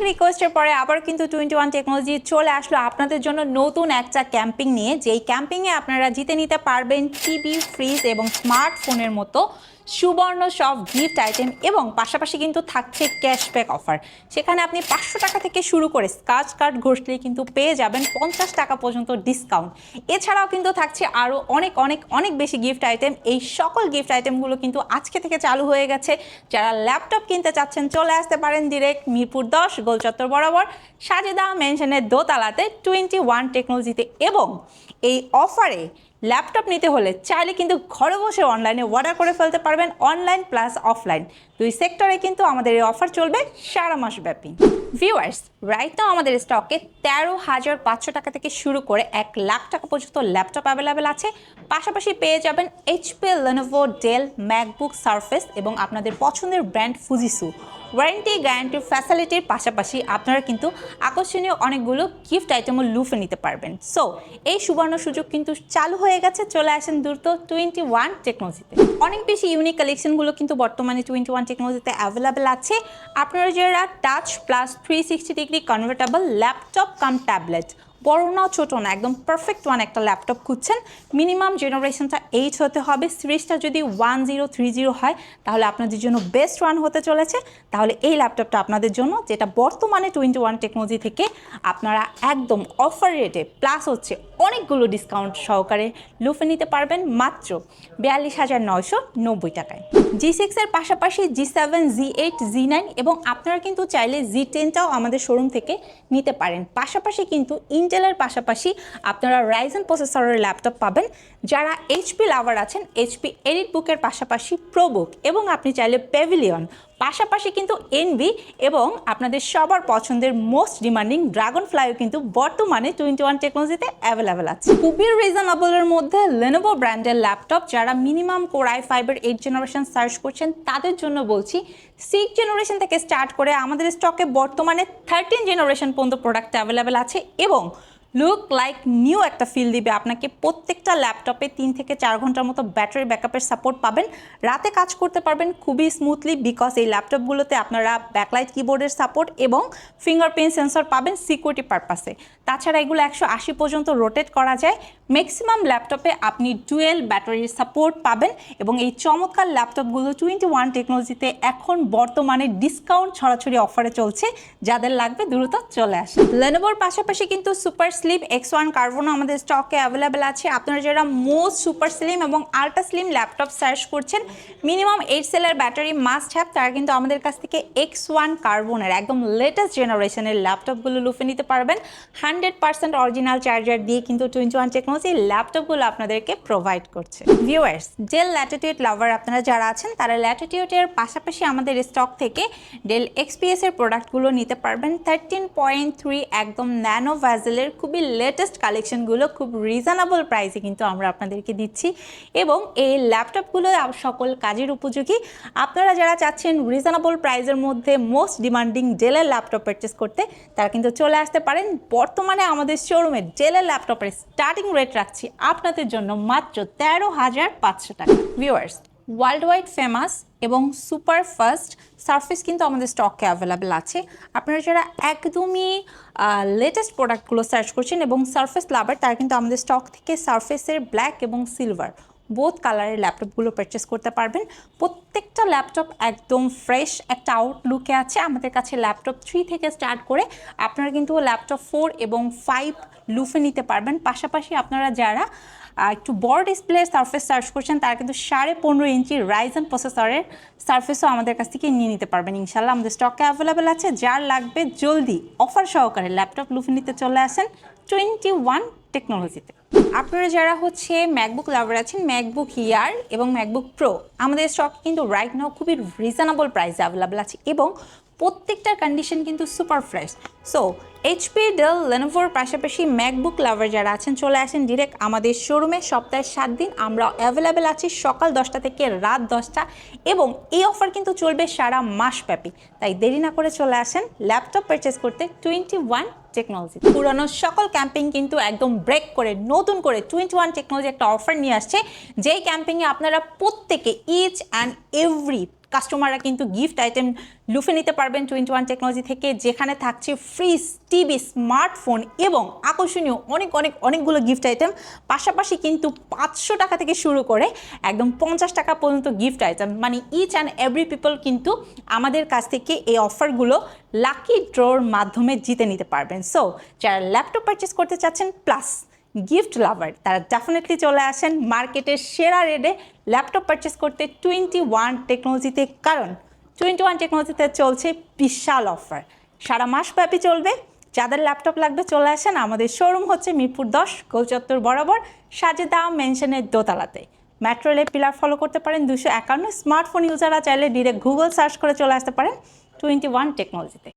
অনেক রিকোয়েস্টের পরে আবার কিন্তু টোয়েন্টি ওয়ান টেকনোলজি চলে আসলো আপনাদের জন্য নতুন একটা ক্যাম্পিং নিয়ে। যেই ক্যাম্পিংয়ে আপনারা জিতে নিতে পারবেন টিভি ফ্রিজ এবং স্মার্টফোনের মতো সুবর্ণ সব গিফট আইটেম এবং পাশাপাশি কিন্তু থাকছে ক্যাশব্যাক অফার সেখানে আপনি পাঁচশো টাকা থেকে শুরু করে স্কাচ কার্ড ঘষলে কিন্তু পেয়ে যাবেন পঞ্চাশ টাকা পর্যন্ত ডিসকাউন্ট এছাড়াও কিন্তু থাকছে আরও অনেক অনেক অনেক বেশি গিফট আইটেম এই সকল গিফট আইটেমগুলো কিন্তু আজকে থেকে চালু হয়ে গেছে। যারা ল্যাপটপ কিনতে চাচ্ছেন, চলে আসতে পারেন ডিরেক্ট মিরপুর দশ, গোলচত্বর বরাবর, সাজেদা মেনশনের দোতলাতে টোয়েন্টি ওয়ান টেকনোলজিতে এবং এই অফারে ল্যাপটপ নিতে হলে চাইলে কিন্তু ঘরে বসে অনলাইনে অর্ডার করে ফেলতে পারবেন অনলাইন প্লাস অফলাইন দুই সেক্টরে কিন্তু আমাদের এই অফার চলবে সারা মাস ব্যাপী। ভিউয়ার্স রাইট নাও আমাদের স্টকে তেরো হাজার পাঁচশো টাকা থেকে শুরু করে এক লাখ টাকা পর্যন্ত ল্যাপটপ অ্যাভেলেবেল আছে। পাশাপাশি পেয়ে যাবেন HP Lenovo Dell MacBook Surface এবং আপনাদের পছন্দের ব্র্যান্ড ফুজিসু ওয়ারেন্টি গ্যারান্টি ফ্যাসিলিটির পাশাপাশি আপনারা কিন্তু আকর্ষণীয় অনেকগুলো গিফট আইটেমও লুফে নিতে পারবেন। সো এই সুবর্ণ সুযোগ কিন্তু চালু হয়ে গেছে, চলে আসেন দ্রুত টোয়েন্টি ওয়ান টেকনোলজিতে অনেক বেশি ইউনিক কালেকশনগুলো কিন্তু বর্তমানে টোয়েন্টি ওয়ান টেকনোলজিতে অ্যাভেলেবেল আছে। আপনারা যারা touch plus three sixty degree convertible laptop cum tablet বড় না, ছোটো না, একদম পারফেক্ট ওয়ান একটা ল্যাপটপ খুঁজছেন। মিনিমাম জেনারেশনটা এইট হতে হবে। সিরিজটা যদি ওয়ান জিরো থ্রি জিরো হয়, তাহলে আপনাদের জন্য বেস্ট ওয়ান হতে চলেছে। তাহলে এই ল্যাপটপটা আপনাদের জন্য, যেটা বর্তমানে টোয়েন্টি ওয়ান টেকনোলজি থেকে আপনারা একদম অফার রেটে প্লাস হচ্ছে অনেকগুলো ডিসকাউন্ট সহকারে লুফে নিতে পারবেন মাত্র বিয়াল্লিশ হাজার নয়শো নব্বই টাকায়। জি সিক্সের পাশাপাশি G seven G eight G nine এবং আপনারা কিন্তু চাইলে জি টেনটাও আমাদের শোরুম থেকে নিতে পারেন। পাশাপাশি কিন্তু ইন্টেলের পাশাপাশি আপনারা রাইজেন প্রসেসরের ল্যাপটপ পাবেন। যারা এইচপি লাভার আছেন এইচপি এডিট বুকের পাশাপাশি প্রোবুক এবং আপনি চাইলে পেভিলিয়ন পাশাপাশি কিন্তু এনভি এবং আপনাদের সবার পছন্দের মোস্ট ডিমান্ডিং ড্রাগন ফ্লাইও কিন্তু বর্তমানে টোয়েন্টি ওয়ান টেকনোলজিতে অ্যাভেলেবেল আছে। খুবই রিজনেবলের মধ্যে লেনোভো ব্র্যান্ডের ল্যাপটপ যারা minimum core i five eight generation search করছেন, তাদের জন্য বলছি সিক্স জেনারেশন থেকে স্টার্ট করে আমাদের স্টকে বর্তমানে থার্টিন জেনারেশন পর্যন্ত প্রোডাক্ট অ্যাভেলেবেল আছে এবং লুক লাইক নিউ একটা ফিল দিবে। আপনাকে প্রত্যেকটা ল্যাপটপে তিন থেকে চার ঘণ্টার মতো ব্যাটারি ব্যাকআপের সাপোর্ট পাবেন। রাতে কাজ করতে পারবেন খুবই স্মুথলি বিকজ এই ল্যাপটপগুলোতে আপনারা ব্যাকলাইট কিবোর্ডের সাপোর্ট এবং ফিঙ্গারপ্রিন্ট সেন্সর পাবেন সিকিউরিটি পারপাসে তাছাড়া এগুলো একশো আশি পর্যন্ত রোটেট করা যায়। ম্যাক্সিমাম ল্যাপটপে আপনি ডুয়েল ব্যাটারির সাপোর্ট পাবেন এবং এই চমৎকার ল্যাপটপগুলো টোয়েন্টি ওয়ান টেকনোলজিতে এখন বর্তমানে ডিসকাউন্ট ছড়াছড়ি অফারে চলছে। যাদের লাগবে দ্রুত চলে আসে লেনোভোর পাশাপাশি কিন্তু সুপার স্লিম এক্স ওয়ান কার্বনও আমাদের স্টকে অ্যাভেলেবেল আছে। আপনারা যারা মোস্ট সুপার স্লিম এবং আল্ট্রা স্লিম ল্যাপটপ সার্চ করছেন মিনিমাম এইট সেলের ব্যাটারি মাস্ট হ্যাভ তারা কিন্তু আমাদের কাছ থেকে এক্স ওয়ান কার্বনের একদম লেটেস্ট জেনারেশনের ল্যাপটপগুলো লুফে নিতে পারবেন। হান্ড্রেড পার্সেন্ট অরিজিনাল চার্জার দিয়ে কিন্তু টোয়েন্টি ওয়ান টেকনোলজি ল্যাপটপগুলো আপনাদেরকে প্রোভাইড করছে। ভিউয়ার্স ডেল ল্যাটিটিউড লাভার আপনারা যারা আছেন, তারা ল্যাটিটিউডের পাশাপাশি আমাদের স্টক থেকে ডেল এক্সপিএস এর প্রোডাক্টগুলো নিতে পারবেন। থার্টিন পয়েন্ট থ্রি একদম ন্যানো ভ্যাজেলের খুবই লেটেস্ট কালেকশনগুলো খুব রিজনেবল প্রাইসে কিন্তু আমরা আপনাদেরকে দিচ্ছি। এবং এই ল্যাপটপগুলো সকল কাজের উপযোগী। আপনারা যারা চাচ্ছেন রিজনেবল প্রাইসের মধ্যে মোস্ট ডিমান্ডিং ডেলের ল্যাপটপ পারচেস করতে, তারা কিন্তু চলে আসতে পারেন। বর্তমানে আমাদের শোরুমে ডেলের ল্যাপটপের স্টার্টিং রেট রাখছি আপনাদের জন্য মাত্র তেরো হাজার পাঁচশো টাকা। ভিউয়ার্স ওয়ার্ল্ড ওয়াইড ফেমাস এবং সুপার ফাস্ট সারফেস কিন্তু আমাদের স্টকে অ্যাভেলেবেল আছে। আপনারা যারা একদমই লেটেস্ট প্রোডাক্টগুলো সার্চ করছেন এবং সার্ফেস লাভার, তারা কিন্তু আমাদের স্টক থেকে সার্ফেসের ব্ল্যাক এবং সিলভার বোথ কালারের ল্যাপটপগুলো পারচেস করতে পারবেন। প্রত্যেকটা ল্যাপটপ একদম ফ্রেশ একটা আউটলুকে আছে। আমাদের কাছে ল্যাপটপ থ্রি থেকে স্টার্ট করে আপনারা কিন্তু ল্যাপটপ ফোর এবং ফাইভ লুফে নিতে পারবেন। পাশাপাশি আপনারা যারা একটু বড় ডিসপ্লে সারফেস সার্চ করছেন, তারা কিন্তু সাড়ে পনেরো ইঞ্চি রাইজন প্রসেসরের সারফেসও আমাদের কাছ থেকে নিয়ে নিতে পারবেন ইনশাল্লাহ আমাদের স্টকে অ্যাভেলেবেল আছে, যার লাগবে জলদি। অফার সহকারে ল্যাপটপ লুফে নিতে চলে আসেন টোয়েন্টি ওয়ান টেকনোলজিতে আপনারা যারা হচ্ছে ম্যাকবুক লাভার আছেন ম্যাকবুক ইয়ার এবং ম্যাকবুক প্রো আমাদের স্টক কিন্তু রাইট নাও খুবই রিজনেবল প্রাইসে অ্যাভেলেবেল আছে এবং প্রত্যেকটার কন্ডিশন কিন্তু super fresh so HP Dell লেনোভোর পাশাপাশি ম্যাকবুক লাভার যারা আছেন, চলে আসেন ডিরেক্ট আমাদের শোরুমে সপ্তাহে সাত দিন আমরা অ্যাভেলেবেল আছি সকাল দশটা থেকে রাত দশটা এবং এই অফার কিন্তু চলবে সারা মাসব্যাপী। তাই দেরি না করে চলে আসেন ল্যাপটপ পারচেস করতে টোয়েন্টি ওয়ান টেকনোলজি পুরানো সকল ক্যাম্পিং কিন্তু একদম ব্রেক করে, নতুন করে টোয়েন্টি ওয়ান টেকনোলজি একটা অফার নিয়ে আসছে। যেই ক্যাম্পিংয়ে আপনারা প্রত্যেকে ইচ অ্যান্ড এভরি কাস্টমাররা কিন্তু গিফট আইটেম লুফে নিতে পারবেন টোয়েন্টি ওয়ান টেকনোলজি থেকে, যেখানে থাকছে ফ্রিজ টিভি স্মার্টফোন এবং আকর্ষণীয় অনেক অনেক, অনেকগুলো গিফট আইটেম। পাশাপাশি কিন্তু পাঁচশো টাকা থেকে শুরু করে একদম পঞ্চাশ টাকা পর্যন্ত গিফট আইটেম। মানে ইচ অ্যান্ড এভরি পিপল কিন্তু আমাদের কাছ থেকে এই অফারগুলো লাকি ড্রোর মাধ্যমে জিতে নিতে পারবেন। সো যারা ল্যাপটপ পারচেস করতে চাচ্ছেন প্লাস গিফট লাভার তারা ডেফিনেটলি চলে আসেন মার্কেটের সেরা রেডে ল্যাপটপ পারচেস করতে টোয়েন্টি ওয়ান টেকনোলজিতে কারণ টোয়েন্টি ওয়ান টেকনোলজিতে চলছে বিশাল অফার সারা মাস ব্যাপী চলবে। যাদের ল্যাপটপ লাগবে চলে আসেন। আমাদের শোরুম হচ্ছে মিরপুর দশ গোলচত্বর বরাবর, সাজেদা মেনশনের দোতলাতে। মেট্রো পিলার ফলো করতে পারেন দুশো একান্ন। স্মার্টফোন ইউজাররা চাইলে ডিরেক্ট গুগল সার্চ করে চলে আসতে পারেন টোয়েন্টি ওয়ান টেকনোলজিতে